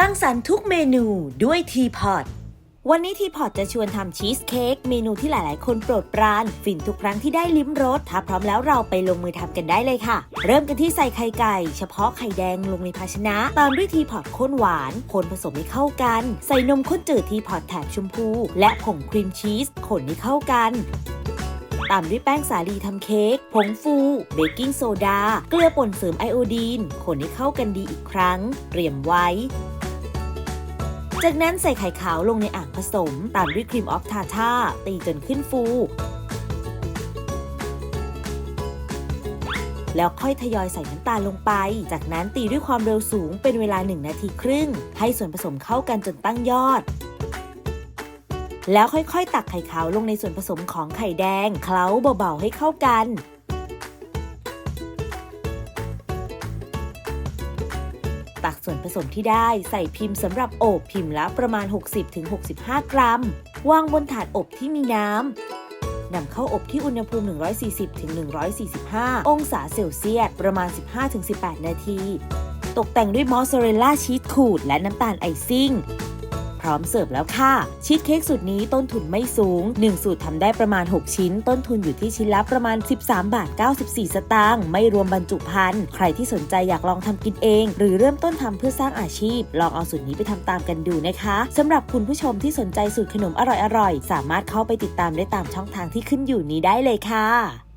ร้างสรรค์ทุกเมนูด้วยทีพอตวันนี้ทีพอตจะชวนทำชีสเค้กเมนูที่หลาย ๆ คนโปรดปราน ฟินทุกครั้งที่ได้ลิ้มรสถ้าพร้อมแล้วเราไปลงมือทำกันได้เลยค่ะ เริ่มกันที่ใส่ไข่ไก่ เฉพาะไข่แดงลงในภาชนะ ตามด้วยทีพอตข้นหวาน คนผสมให้เข้ากัน ใส่นมข้นจืดทีพอตแถบชมพู และผงครีมชีสคนให้เข้ากันตามด้วยแป้งสาลีทำเค้ก ผงฟู เบกกิ้งโซดา เกลือป่นเสริมไอโอดีน คนให้เข้ากันดีอีกครั้ง เตรียมไว้ จากนั้นใส่ไข่ขาวลงในอ่างผสม ตามด้วยครีมออฟทาท่าตีจนขึ้นฟู แล้วค่อยทยอยใส่น้ำตาลลงไป จากนั้นตีด้วยความเร็วสูงเป็นเวลา 1 นาทีครึ่ง ให้ส่วนผสมเข้ากันจนตั้งยอดแล้วค่อยๆ ตักไข่ขาวลงในส่วนผสมของไข่แดง เคล้าเบาๆ ให้เข้ากัน ตักส่วนผสมที่ได้ใส่พิมพ์สำหรับอบพิมพ์ละประมาณ 60-65 กรัม วางบนถาดอบที่มีน้ำนำเข้าอบที่อุณหภูมิ 140-145 องศาเซลเซียสประมาณ 15-18 นาที ตกแต่งด้วยมอสซาเรลล่าชีสขูดและน้ำตาลไอซิ่ง พร้อมเสิร์ฟแล้วค่ะ ชีสเค้กสูตรนี้ต้นทุนไม่สูง 1 สูตรทำได้ประมาณ 6 ชิ้น ต้นทุนอยู่ที่ชิ้นละประมาณ 13 บาท 94 สตางค์ไม่รวมบรรจุภัณฑ์ใครที่สนใจอยากลองทำกินเอง หรือเริ่มต้นทำเพื่อสร้างอาชีพ ลองเอาสูตรนี้ไปทำตามกันดูนะคะสำหรับคุณผู้ชมที่สนใจสูตรขนมอร่อยๆสามารถเข้าไปติดตามได้ตามช่องทางที่ขึ้นอยู่นี้ได้เลยค่ะ